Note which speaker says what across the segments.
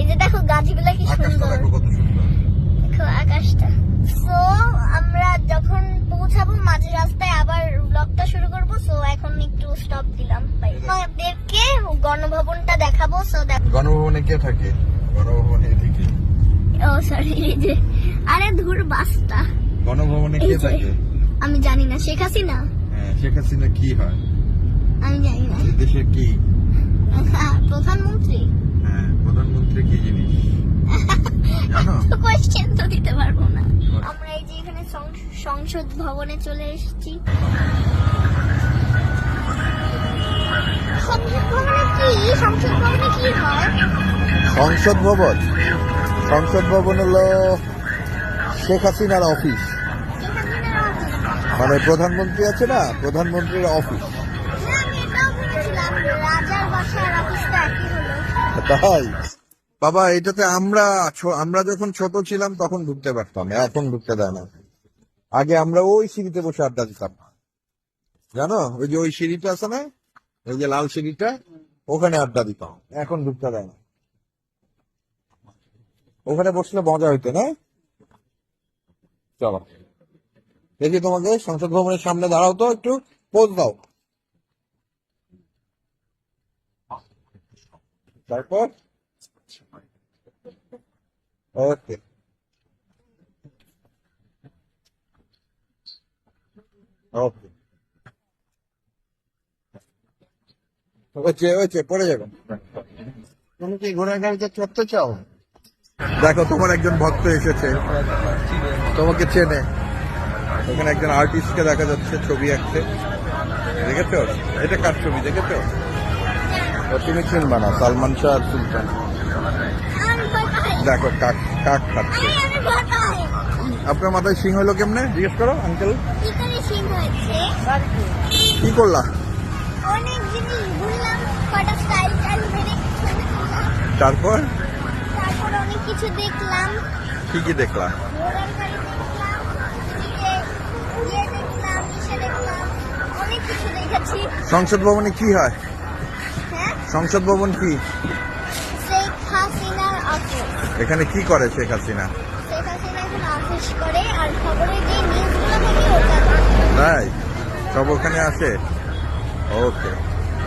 Speaker 1: এই যে দেখো গাছগুলা কি সুন্দর।
Speaker 2: দেখো
Speaker 1: আকাশটা। সো আমরা যখন পৌঁছাবো মাঝ রাস্তায় আবার ব্লগটা শুরু করব সো এখন একটু স্টপ দিলাম। আপনাদেরকে গণভবনটা দেখাবো সো দেখো
Speaker 2: গণভবনে কে থাকে? গণভবনে এদিকে
Speaker 1: ও সরি এই যে আরে ধুর বাসটা।
Speaker 2: গণভবনে কে থাকে?
Speaker 1: আমি জানি না শেখ হাসিনা?
Speaker 2: হ্যাঁ শেখ হাসিনা কি হয়?
Speaker 1: আমি জানি না।
Speaker 2: দেশের কি?
Speaker 1: প্রধানমন্ত্রী?
Speaker 2: হ্যাঁ প্রধানমন্ত্রী কি জিনিস? জানো?
Speaker 1: তো দিতে পারব না। আমরা এই যে এখানে সংসদ ভবনে চলে এসেছি। ভবনে কি? হয়?
Speaker 2: সংসদ ভবন? সংসদ ভবন হলো শেখ হাসিনার অফিস। মানে প্রধানমন্ত্রী আছে না? প্রধানমন্ত্রীর অফিস। তাই? বাবা, এটাতে আমরা আমরা যখন ছোট ছিলাম, তখন ঢুকতে পারতাম, এখন ঢুকতে দেয় না। আগে আমরা ওই সিঁড়িতে বসে আড্ডা দিতাম। জানো? ওই যে ওই সিঁড়িটা আছে না? ওই যে লাল সিঁড়িটা? ওখানে আড্ডা দিতাম, এখন ঢুকতে দেয় না। ওখানে বসলে মজা হইতো, না? চলো। দেখি তোমাকে, সংসদ ভবনের সামনে দাঁড়াও তো একটু, পোজ দাও। তারপর? ওকে। ওকে। হচ্ছে হচ্ছে পড়ে তুমি কি ঘোড়ার গাড়িতে চড়তে চাও? দেখো তোমার একজন ভক্ত এসেছে। তোমাকে চেনে। ওখানে একজন আর্টিস্টকে দেখা যাচ্ছে ছবি আঁকছে। দেখেছ? এটা কার ছবি? দেখেছ? তুমি চিনবা না, সালমান শাহ আর সুলতান। দেখো, কাক কাক খাচ্ছে। আপনার মাথায় সিং হলো কেমনে? জিজ্ঞেস করো আঙ্কেল
Speaker 1: কি
Speaker 2: করলা? তারপর? কি কি দেখলা?
Speaker 1: দেখলাম
Speaker 2: সংসদ ভবনে কি হ্যাঁ? সংসদ ভবন কি? এখানে কি করে শেখ হাসিনা? তাই? সব ওখানে আসে ওকে।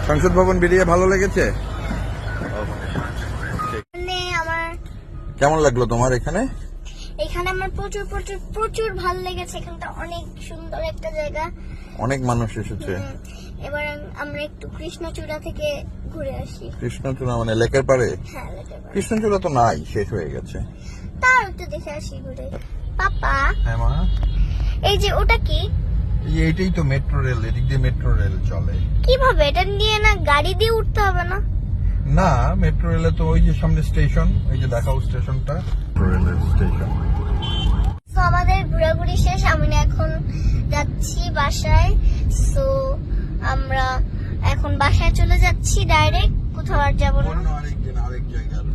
Speaker 2: সংসদ ভবন বেরিয়ে ভালো লেগেছে?
Speaker 1: মানে
Speaker 2: কেমন লাগল তোমার এখানে?
Speaker 1: এখানে আমার প্রচুর প্রচুর প্রচুর ভালো লেগেছে। এখানটা অনেক সুন্দর একটা জায়গা।
Speaker 2: অনেক মানুষ এসেছে।
Speaker 1: এবার আমরা একটু কৃষ্ণচূড়া থেকে ঘুরে আসি।
Speaker 2: কৃষ্ণচূড়া মানে লেকের পারে
Speaker 1: হ্যাঁ লেকের।
Speaker 2: কৃষ্ণচূড়া তো নাই শেষ হয়ে গেছে।
Speaker 1: তাও একটু দেখে আসি ঘুরে। পাপা?
Speaker 2: হ্যাঁ মা?
Speaker 1: এই যে ওটা কি?
Speaker 2: এই এইটাই তো মেট্রো রেল এদিক দিয়ে মেট্রো রেল চলে।
Speaker 1: কীভাবে? এটা নিয়ে না গাড়ি দিয়ে উঠতে হবে না?
Speaker 2: না মেট্রো রেলে তো ওই যে সামনে স্টেশন ওই যে দেখাও স্টেশনটা। রেলের স্টেশন।
Speaker 1: তো আমাদের ঘোরাঘুরি শেষ আমি না এখন যাচ্ছি বাসায়। সো আমরা এখন বাসায় চলে যাচ্ছি ডাইরেক্ট কোথাও আর যাব না।
Speaker 2: আরেক জায়গার